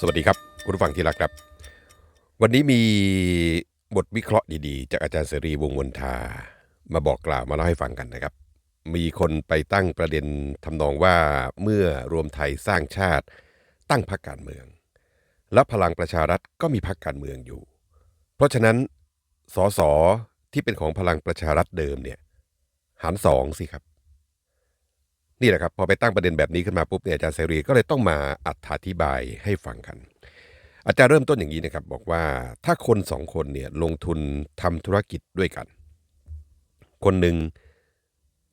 สวัสดีครับคุณผู้ฟังที่รักครับ วันนี้มีบทวิเคราะห์ดีๆ จากอาจารย์เสรีวงศ์มนทา มาบอกกล่าวมาเล่าให้ฟังกันนะครับ มีคนไปตั้งประเด็นทำนองว่าเมื่อรวมไทยสร้างชาติ ตั้งพรรคการเมือง และพลังประชารัฐก็มีพรรคการเมืองอยู่ เพราะฉะนั้นสสที่เป็นของพลังประชารัฐเดิมเนี่ยหารสองสิครับ นี่แหละครับพอไปตั้งประเด็นแบบนี้ขึ้นมาปุ๊บเนี่ยอาจารย์เสรีก็เลยต้องมาอธิบายให้ฟังกัน อาจารย์เริ่มต้นอย่างนี้นะครับบอกว่าถ้าคนสองคนเนี่ยลงทุนทำธุรกิจด้วยกัน คนหนึ่ง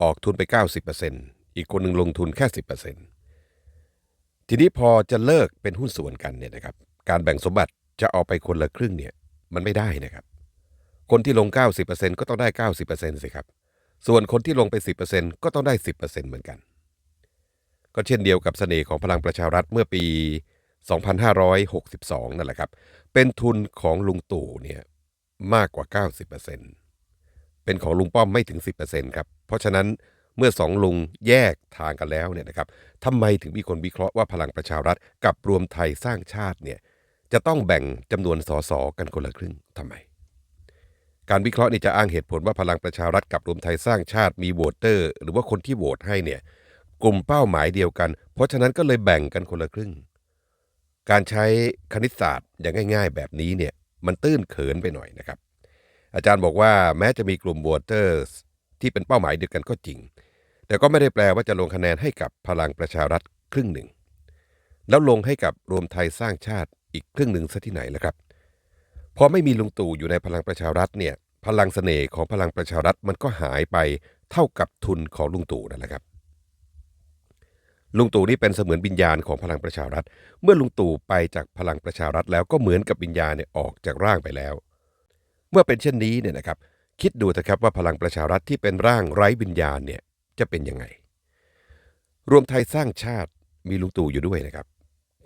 ออกทุนไป 90%อีกคนหนึ่งลงทุนแค่ 10%ทีนี้พอจะเลิกเป็นหุ้นส่วนกันเนี่ยนะครับการแบ่งสมบัติจะเอาไปคนละครึ่งเนี่ยมันไม่ได้นะครับ คนที่ลง 90%ก็ต้องได้ 90%สิครับส่วนคนที่ลงไป 10%ก็ต้องได้ 10%เหมือนกัน ก็เช่นเดียวกับเสน่ห์ของพลังประชารัฐเมื่อปี 2562 นั่นแหละครับ เป็นทุนของลุงตู่เนี่ยมากกว่า 90%เป็นของลุงป้อมไม่ถึง 10%ครับ เพราะฉะนั้นเมื่อสองลุงแยกทางกันแล้วเนี่ยนะครับทำไมถึงมีคนวิเคราะห์ว่าพลังประชารัฐกับรวมไทยสร้างชาติเนี่ยจะต้องแบ่งจำนวนสสกันคนละครึ่งทำไม การวิเคราะห์นี่จะอ้างเหตุผลว่าพลังประชารัฐกับรวมไทยสร้างชาติมีโหวตเตอร์ หรือว่าคนที่โหวตให้เนี่ย กลุ่มเป้าหมายเดียวกัน เพราะฉะนั้นก็เลยแบ่งกันคนละครึ่ง การใช้คณิตศาสตร์อย่างง่าย ๆ แบบนี้เนี่ยมันตื้นเขินไปหน่อยนะครับ อาจารย์บอกว่าแม้จะมีกลุ่มวตเตอร์ที่เป็นเป้าหมายเดียวกันก็จริง แต่ก็ไม่ได้แปลว่าจะลงคะแนนให้กับพลังประชารัฐครึ่งหนึ่ง แล้วลงให้กับรวมไทยสร้างชาติอีกครึ่งหนึ่งซะที่ไหนล่ะครับพอไม่มีลุงตู่อยู่ในพลังประชารัฐเนี่ยพลังเสน่ห์ของพลังประชารัฐมันก็หายไปเท่ากับทุนของลุงตู่นั่นแหละครับ ลุงตู่นี่เป็นเสมือนวิญญาณของพลังประชารัฐ เมื่อลุงตู่ไปจากพลังประชารัฐแล้วก็เหมือนกับวิญญาณเนี่ยออกจากร่างไปแล้ว เมื่อเป็นเช่นนี้เนี่ยนะครับ คิดดูเถอะครับว่าพลังประชารัฐที่เป็นร่างไร้วิญญาณเนี่ยจะเป็นยังไง รวมไทยสร้างชาติมีลุงตู่อยู่ด้วยนะครับ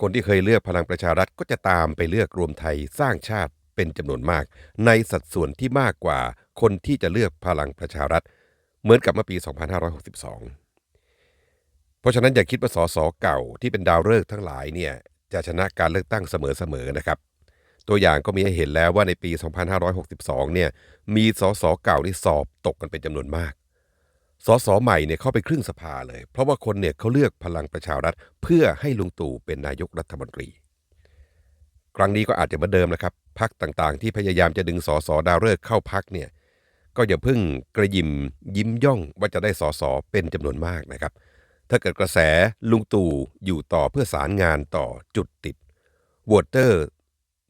คนที่เคยเลือกพลังประชารัฐก็จะตามไปเลือกรวมไทยสร้างชาติเป็นจำนวนมาก ในสัดส่วนที่มากกว่าคนที่จะเลือกพลังประชารัฐ เหมือนกับเมื่อปี 2562 ราะฉะนั้นอย่าคิดว่าสสเก่าที่เป็นดาวฤกษ์ทั้งหลายเนี่ยจะชนะการเลือกตั้งเสมอๆนะครับ ตัวอย่างก็มีให้เห็นแล้วว่าในปี 2562 เนี่ยมีสสเก่าที่สอบตกกันเป็นจำนวนมาก สสใหม่เนี่ยเข้าไปครึ่งสภาเลย เพราะว่าคนเนี่ยเขาเลือกพลังประชารัฐ เพื่อให้ลุงตู่เป็นนายกรัฐมนตรี ครั้งนี้ก็อาจจะเหมือนเดิมนะครับพักต่างๆ ที่พยายามจะดึงสสดาวฤกษ์เข้าพักเนี่ยก็อย่าเพิ่งกระยิมยิ้มย่องว่าจะได้สสเป็นจำนวนมากนะครับ ถ้าเกิดกระแสลุงตู่อยู่ต่อเพื่อสารงานต่อจุดติดวตเตอร์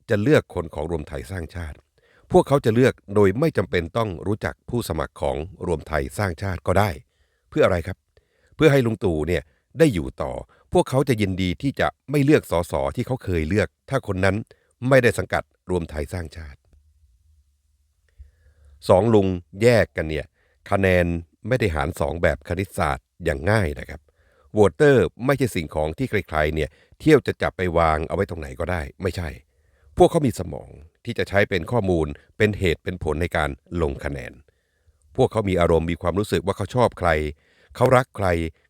จะเลือกคนของรวมไทยสร้างชาติ พวกเขาจะเลือกโดยไม่จำเป็นต้องรู้จักผู้สมัครของรวมไทยสร้างชาติก็ได้ เพื่ออะไรครับ เพื่อให้ลุงตู่เนี่ยได้อยู่ต่อ พวกเขาจะยินดีที่จะไม่เลือกสสที่เขาเคยเลือก ถ้าคนนั้นไม่ได้สังกัดรวมไทยสร้างชาติสองลุงแยกกันเนี่ยคะแนนไม่ได้หารสองแบบคณิตศาสตร์อย่างง่ายนะครับ วตเตอร์ไม่ใช่สิ่งของที่ใครๆเนี่ยเที่ยวจะจับไปวางเอาไว้ตรงไหนก็ได้ ไม่ใช่ พวกเขามีสมองที่จะใช้เป็นข้อมูล เป็นเหตุเป็นผลในการลงคะแนน พวกเขามีอารมณ์มีความรู้สึกว่าเขาชอบใคร เขารักใคร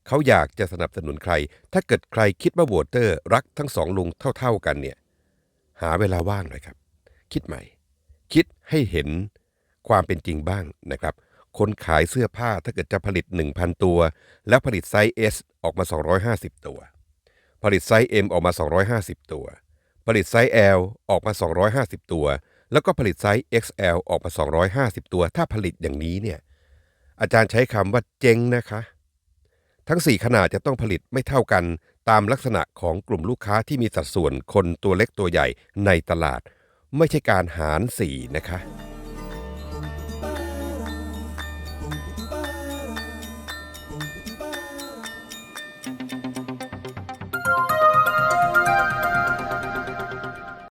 เขาอยากจะสนับสนุนใคร ถ้าเกิดใครคิดว่าโหวตเตอร์ รักทั้งสองลุงเท่า ๆกันเนี่ยหาเวลาว่างหน่อยครับ คิดใหม่ คิดให้เห็นความเป็นจริงบ้างนะครับ คนขายเสื้อผ้าถ้าเกิดจะผลิต 1,000 ตัว แล้วผลิตไซส์ S ออกมา 250 ตัว ผลิตไซส์ M ออกมา 250 ตัว ผลิตไซส์ L ออกมา 250 ตัว แล้วก็ผลิตไซส์ XL ออกมา 250 ตัว ถ้าผลิตอย่างนี้เนี่ยอาจารย์ใช้คำว่าเจ๊งนะคะ ทั้ง 4 ขนาดจะต้องผลิตไม่เท่ากันตามลักษณะของกลุ่มลูกค้าที่มีสัดส่วนคนตัวเล็กตัวใหญ่ในตลาด ไม่ใช่การหาร4นะคะ